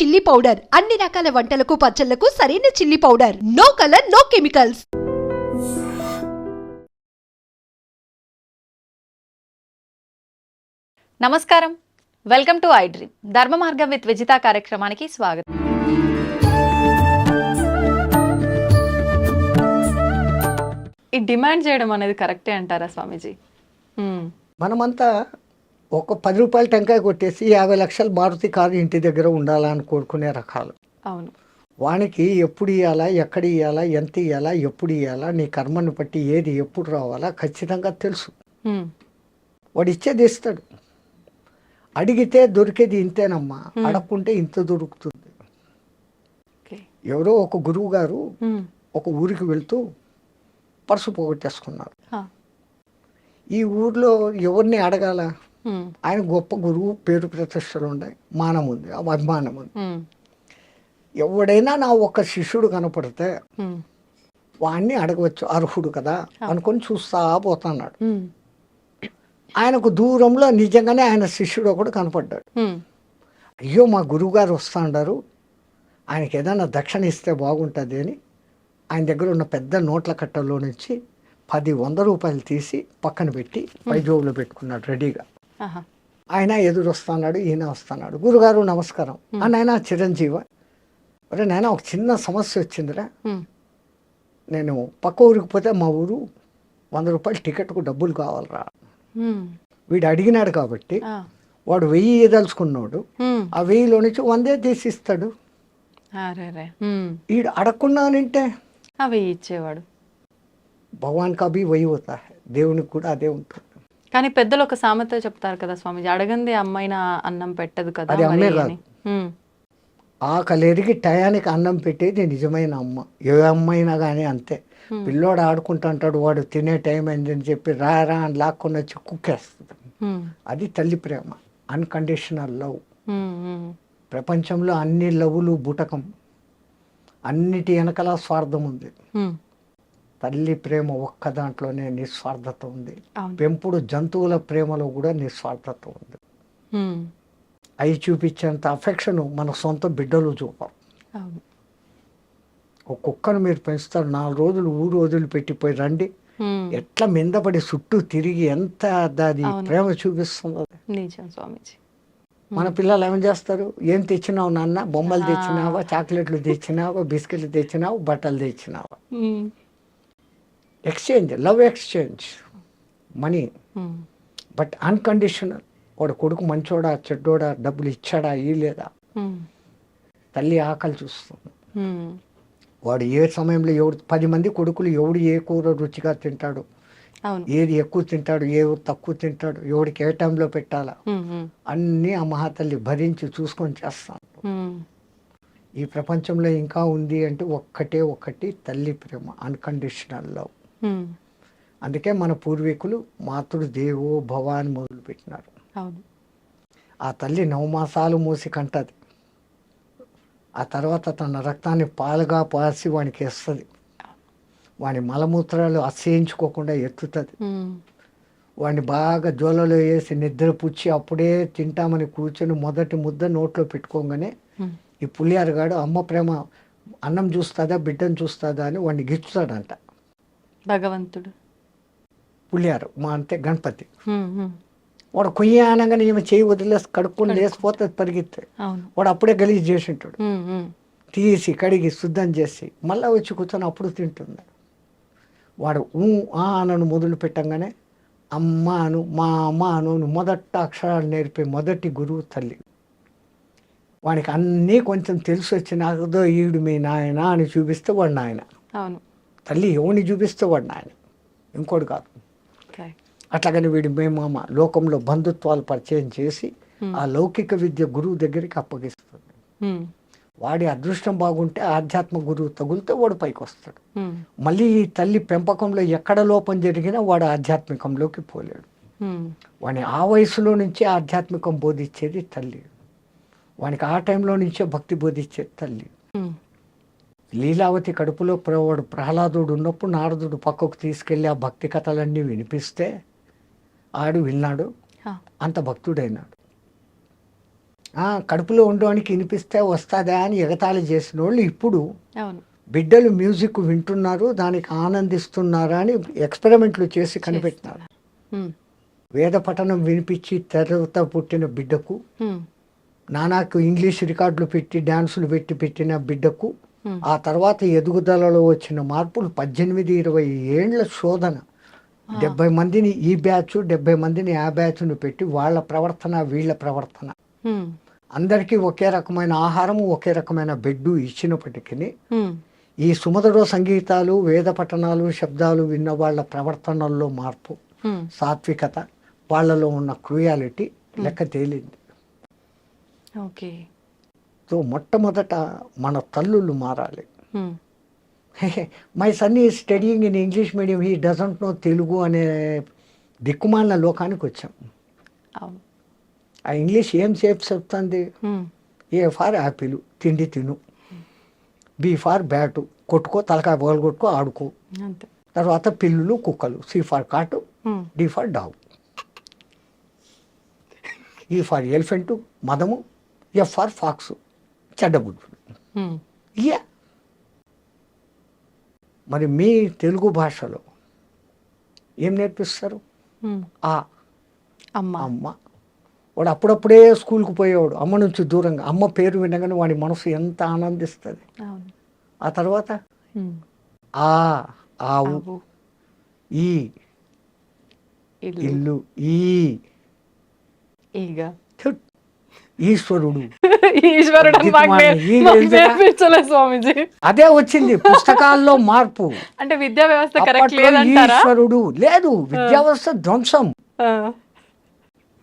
Chilli powder అన్ని రకాల వంటలకు పచ్చళ్ళకు సరైన chilli powder no colour no chemicals నమస్కారం. Welcome to I Dream Dharma Margam with Vijitha కార్యక్రమానికి స్వాగతం. ఈ డిమాండ్ చేయడం అనేది కరెక్టే అంటారా స్వామీజీ. మనమంతా ఒక పది రూపాయల టెంకాయ కొట్టేసి యాభై లక్షల మారుతి కారు ఇంటి దగ్గర ఉండాలని కోరుకునే రకాలు. అవును. వానికి ఎప్పుడు ఇవ్వాలా ఎక్కడ ఇవ్వాలా ఎంత ఇవ్వాలా ఎప్పుడు ఇవ్వాలా నీ కర్మను బట్టి ఏది ఎప్పుడు రావాలా ఖచ్చితంగా తెలుసు. వాడు ఇచ్చేది ఇస్తాడు. అడిగితే దొరికేది ఇంతేనమ్మా. అడగకుంటే ఇంత దొరుకుతుంది. ఎవరో ఒక గురువు గారు. ఒక ఊరికి వెళ్తూ పర్సు పోగొట్టేసుకున్నారు. ఈ ఊర్లో ఎవరిని అడగాల. ఆయన గొప్ప గురువు పేరు ప్రతిష్టలు ఉన్నాయి మానం ఉంది అభిమానం ఉంది. ఎవడైనా నా ఒక శిష్యుడు కనపడితే. వాడిని అడగవచ్చు అర్హుడు కదా అనుకొని చూస్తా పోతున్నాడు. ఆయనకు దూరంలో నిజంగానే ఆయన శిష్యుడు ఒకడు కనపడ్డాడు. అయ్యో మా గురువుగారు వస్తాండారు ఆయనకి ఏదైనా దక్షిణ ఇస్తే బాగుంటుంది అని ఆయన దగ్గర ఉన్న పెద్ద నోట్ల కట్టలో నుంచి పది వంద రూపాయలు తీసి పక్కన పెట్టి పై జోబులో పెట్టుకున్నాడు రెడీగా. ఆయన ఎదురు వస్తున్నాడు ఈయన వస్తున్నాడు. గురుగారు నమస్కారం. ఆ నాయన చిరంజీవ అరే నాయన ఒక చిన్న సమస్య వచ్చిందిరా. నేను పక్క ఊరికి పోతే మా ఊరు వంద రూపాయలు టికెట్కు డబ్బులు కావాలరా. వీడు అడిగినాడు కాబట్టి వాడు వెయ్యి ఇదలుచుకున్నాడు ఆ వెయ్యిలో నుంచి వందే తీసిస్తాడు. ఇస్తాడు ఈడు అడగకున్నానంటే అవి ఇచ్చేవాడు. భగవాన్ కాబీ వెయ్యి అవుతా దేవునికి కూడా అదే ఉంటుంది. కానీ పెద్దలు ఒక సామెత చెప్తారు కదా స్వామీజీ అడగంది అమ్మాయిన అన్నం పెట్టదు కదా అది అమ్మే మరి కాదు. అని. మ్మ్. ఆకలిరిగి టయానికి అన్నం పెట్టేది నిజమైన అమ్మ ఏ అమ్మ అయినా కానీ అంతే పిల్లోడు ఆడుకుంటుంటాడు వాడు తినే టైం అయిందని చెప్పి రా రా అని లాక్కొని వచ్చి కుక్కేస్తుంది. అది తల్లి ప్రేమ అన్కండిషనల్ లవ్. ప్రపంచంలో అన్ని లవ్లు బుటకం అన్నిటి వెనకల స్వార్థం ఉంది. తల్లి ప్రేమ ఒక్క దాంట్లోనే నిస్వార్థత ఉంది. పెంపుడు జంతువుల ప్రేమలో కూడా నిస్వార్థత ఉంది. అవి చూపించేంత అఫెక్షన్ మన సొంత బిడ్డలు చూపరు అవును. ఒక కుక్కను మీరు పెంచుతారు నాలుగు రోజులు ఊరు వదిలిపెట్టిపోయి రండి. మ్మ్. ఎట్లా మిందపడి చుట్టూ తిరిగి ఎంత దాది అవును. ప్రేమ చూపిస్తుందో. నిజం స్వామీజీ. మన పిల్లలు ఏం చేస్తారు? ఏం తెచ్చినావు నాన్న? బొమ్మలు తెచ్చినావా? చాక్లెట్లు తెచ్చినావా? బిస్కెట్లు తెచ్చినావు? బట్టలు తెచ్చినావా. Exchange love exchange money. But unconditional వాడు కొడుకు మంచోడా చెడ్డోడా డబ్బులు ఇచ్చాడా ఈ లేదా మ్మ్. తల్లి ఆకలి చూస్తుంది మ్మ్. వాడు ఏ సమయంలో ఎవడు పది మంది కొడుకులు ఎవడు ఏ కూర రుచిగా తింటాడు ఏది ఎక్కువ తింటాడు ఏ తక్కువ తింటాడు ఎవడికి ఏ టైంలో పెట్టాలా. మ్మ్. అన్నీ ఆ మహాతల్లి భరించి చూసుకొని చేస్తాను. ఈ ప్రపంచంలో ఇంకా ఉంది అంటే ఒక్కటే ఒక్కటి తల్లి ప్రేమ అన్కండిషనల్ లవ్. అందుకే మన పూర్వీకులు మాతృ దేవో భవ అని మొదలుపెట్టినారు ఆ తల్లి నవమాసాలు మూసి కంటది. ఆ తర్వాత తన రక్తాన్ని పాలుగా పాసి వానికి వేస్తుంది. వాని మలమూత్రాలు అసహించుకోకుండా ఎత్తుతుంది. వాడిని బాగా జోలలో వేసి నిద్ర పుచ్చి అప్పుడే తింటామని కూర్చొని మొదటి ముద్ద నోట్లో పెట్టుకోగానే. ఈ పులియారగాడు అమ్మ ప్రేమ అన్నం చూస్తుందా బిడ్డను చూస్తుందా? అని వాడిని గిచ్చుతాడంట. భగవంతుడు. పులియారు మా అంటే గణపతి. వాడు కొయ్య అనగానే ఈమె చేయి వదిలేసి కడుక్కొని లేసిపోతుంది పరిగెత్తే. అవును. వాడు అప్పుడే గలీజ్ చేసి ఉంటాడు. తీసి కడిగి శుద్ధం చేసి మళ్ళీ వచ్చి కూర్చొని అప్పుడు తింటుంది. వాడు ఊ ఆ అనను మొదలు పెట్టంగానే అమ్మ అను మా అమ్మ అని మొదట అక్షరాలు నేర్పే మొదటి గురువు తల్లి. వానికి అన్నీ కొంచెం తెలిసి వచ్చినాకదో ఈడు మీ నాయన అని చూపిస్తే వాడు నాయన. అవును. తల్లి ఎవరిని చూపిస్తే వాడు నాయన? ఇంకోటి కాదు. అట్లాగని వీడి మేమామ లోకంలో బంధుత్వాలు పరిచయం చేసి ఆ లౌకిక విద్య గురువు దగ్గరికి అప్పగిస్తుంది. మ్మ్. వాడి అదృష్టం బాగుంటే ఆధ్యాత్మ గురువు తగిలితే వాడు పైకి వస్తాడు మ్మ్. మళ్ళీ ఈ తల్లి పెంపకంలో ఎక్కడ లోపం జరిగినా వాడు ఆధ్యాత్మికంలోకి పోలేడు. వాని ఆ వయసులో నుంచే ఆధ్యాత్మికం బోధించేది తల్లి. వానికి ఆ టైంలో నుంచే భక్తి బోధించేది తల్లి. లీలావతి కడుపులో ప్ర- వాడు ప్రహ్లాదుడు ఉన్నప్పుడు నారదుడు పక్కకు తీసుకెళ్ళి ఆ భక్తి కథలన్నీ వినిపిస్తే ఆడు విన్నాడు. అంత భక్తుడైనాడు. ఆ, కడుపులో ఉండడానికి వినిపిస్తే వస్తుందా అని ఎగతాళి చేసిన వాళ్ళు ఇప్పుడు బిడ్డలు మ్యూజిక్ వింటున్నారు దానికి ఆనందిస్తున్నారా అని ఎక్స్పెరిమెంట్లు చేసి కనిపెట్టినారు. వేద పఠనం వినిపించి తెరత పుట్టిన బిడ్డకు నానాకు ఇంగ్లీష్ రికార్డులు పెట్టి డ్యాన్సులు పెట్టి పెట్టిన బిడ్డకు. ఆ తర్వాత ఎదుగుదలలో వచ్చిన మార్పులు పద్దెనిమిది ఇరవై ఏండ్ల శోధన. డెబ్బై మందిని ఈ బ్యాచ్ డెబ్బై మందిని ఆ బ్యాచ్ను పెట్టి వాళ్ళ ప్రవర్తన వీళ్ళ ప్రవర్తన. అందరికీ ఒకే రకమైన ఆహారము ఒకే రకమైన బెడ్డు ఇచ్చినప్పటికీ ఈ సుమధుర సంగీతాలు వేద పఠనాలు శబ్దాలు విన్న వాళ్ళ ప్రవర్తనల్లో మార్పు సాత్వికత వాళ్ళలో ఉన్న క్రూయాలిటీ లెక్క తేలింది. ఓకే. సో మొట్టమొదట మన తల్లులు మారాలి. My son is studying in English medium he doesn't know Telugu అనే దిక్కుమాలిన లోకానికి వచ్చాం. ఆ ఇంగ్లీష్ ఏం సేపు చెప్తుంది? ఏ ఫార్ యాపిల్ తిండి తిను. బి ఫార్ బ్యాటు కొట్టుకో తలకాయ బోలు కొట్టుకో ఆడుకో తర్వాత పిల్లులు కుక్కలు C for cat D for dog. E for elephant మదము F for fox. చెడ్డబుడ్డు ఉమ్, ఇయ్య. మరి మీ తెలుగు భాషలో ఏం నేర్పిస్తారు? ఉమ్, ఆ. అమ్మ. అమ్మ. వాడు అప్పుడప్పుడే స్కూల్కి పోయేవాడు. అమ్మ నుంచి దూరంగా. అమ్మ పేరు వినగానే వాడి మనసు ఎంత ఆనందిస్తుంది. ఆ తర్వాత? ఉమ్, ఆ ఆవు. ఈ. ఇల్లు. ఈ. ఈగ. ఈశ్వరుడు. స్వామీజీ. అదే వచ్చింది పుస్తకాల్లో మార్పు. అంటే విద్యా వ్యవస్థ ఈశ్వరుడు లేదు విద్యా వ్యవస్థ ధ్వంసం.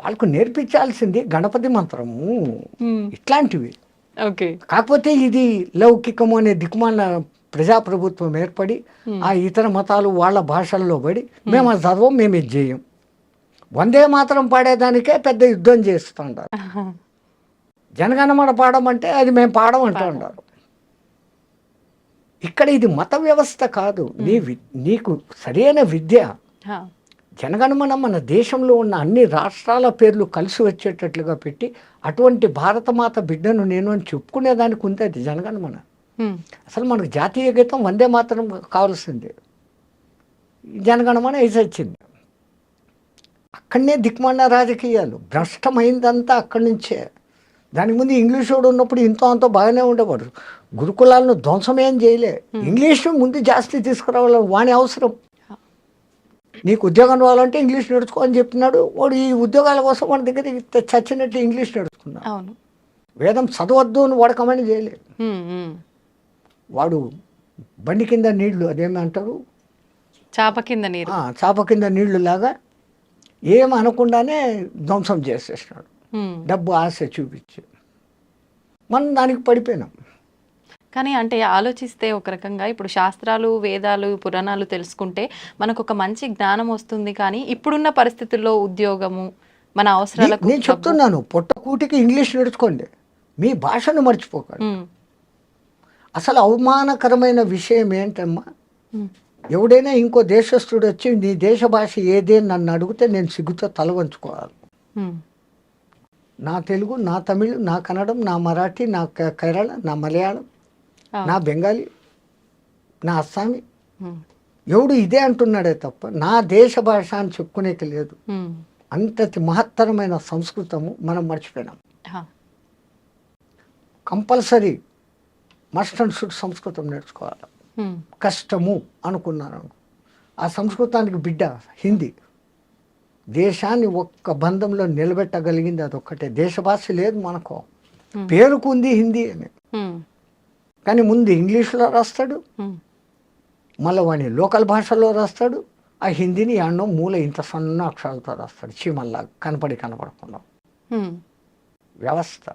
వాళ్ళకు నేర్పించాల్సింది గణపతి మంత్రము. ఇట్లాంటివి. ఓకే. కాకపోతే ఇది లౌకికము అనే దిక్కుమాల ప్రజాప్రభుత్వం ఏర్పడి ఆ ఇతర మతాలు వాళ్ళ భాషల్లో పడి మేము అది చదవం మేము ఇది చేయం. వందే మాత్రం పాడేదానికే పెద్ద యుద్ధం చేస్తుంటారు. జనగణమన పాడమంటే అది మేము పాడం అంటూ ఉంటారు ఇక్కడ ఇది మత వ్యవస్థ కాదు. నీ వి- నీకు సరైన విద్య. జనగణమన మన దేశంలో ఉన్న అన్ని రాష్ట్రాల పేర్లు కలిసి వచ్చేటట్లుగా పెట్టి అటువంటి భారతమాత బిడ్డను నేను అని చెప్పుకునేదానికి ఉంది అది జనగణమన. అసలు మనకు జాతీయ గీతం వందే మాత్రం కావాల్సిందే. జనగణమన వేసి వచ్చింది. అక్కడనే దిక్మాలిన రాజకీయాలు. భ్రష్టమైందంతా అక్కడి నుంచే. దానికి ముందు ఇంగ్లీష్ వాడు ఉన్నప్పుడు ఇంతో అంతో బాగానే ఉండేవాడు. గురుకులాలను ధ్వంసమేం చేయలే. ఇంగ్లీష్ ముందు జాస్తి తీసుకురావాలి వాని అవసరం. నీకు ఉద్యోగం రావాలంటే ఇంగ్లీష్ నేర్చుకో అని చెప్తున్నాడు. వాడు ఈ ఉద్యోగాల కోసం వాడి దగ్గర చచ్చినట్టు ఇంగ్లీష్ నేర్చుకున్నాడు. అవును. వేదం చదవద్దు అని వాడకమని చేయలేదు ఉమ్, ఉమ్. వాడు బండి కింద నీళ్ళు అదేమంటారు చాప కింద నీరు. ఆ, చాప కింద నీళ్ళు లాగా ఏం అనకుండానే ధ్వంసం చేసేసినాడు. డబ్బు ఆశ చూపించి. మనం దానికి పడిపోయినాం. కానీ అంటే ఆలోచిస్తే ఒక రకంగా ఇప్పుడు శాస్త్రాలు వేదాలు పురాణాలు తెలుసుకుంటే మనకు ఒక మంచి జ్ఞానం వస్తుంది కానీ ఇప్పుడున్న పరిస్థితుల్లో ఉద్యోగము మన అవసరాలకు నేను చెప్తున్నాను పొట్ట కూటికి ఇంగ్లీష్ నేర్చుకోండి. మీ భాషను మర్చిపోకండి. ఉమ్, అసలు అవమానకరమైన విషయం ఏంటమ్మా? ఉమ్, ఎవడైనా ఇంకో దేశస్థుడు వచ్చి నీ దేశ భాష ఏదే? నన్ను అడిగితే నేను సిగ్గుతో తల వంచుకోవాలి. నా తెలుగు నా తమిళ్ నా కన్నడం నా మరాఠీ నా కేరళ నా మలయాళం. నా బెంగాలీ నా అస్సామీ. ఎవడు ఇదే అంటున్నాడే తప్ప నా దేశ భాష అని చెప్పుకునేకి లేదు. అంతటి మహత్తరమైన సంస్కృతము మనం మర్చిపోయినాం. కంపల్సరీ మస్ట్ అండ్ షుడ్ సంస్కృతం నేర్చుకోవాలి. కష్టము అనుకున్నాను. ఆ సంస్కృతానికి బిడ్డ హిందీ. దేశాన్ని ఒక్క బంధంలో నిలబెట్టగలిగింది అదొక్కటే. దేశ భాష లేదు మనకు. పేరుకు ఉంది హిందీ అని. కానీ ముందు ఇంగ్లీష్లో రాస్తాడు. మళ్ళీ వాడిని లోకల్ భాషలో రాస్తాడు. ఆ హిందీని ఎన్నో మూల ఇంత సన్న అక్షరాలతో రాస్తాడు. చీమల్లా కనపడి కనపడకుండా. వ్యవస్థ.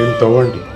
దీన్ని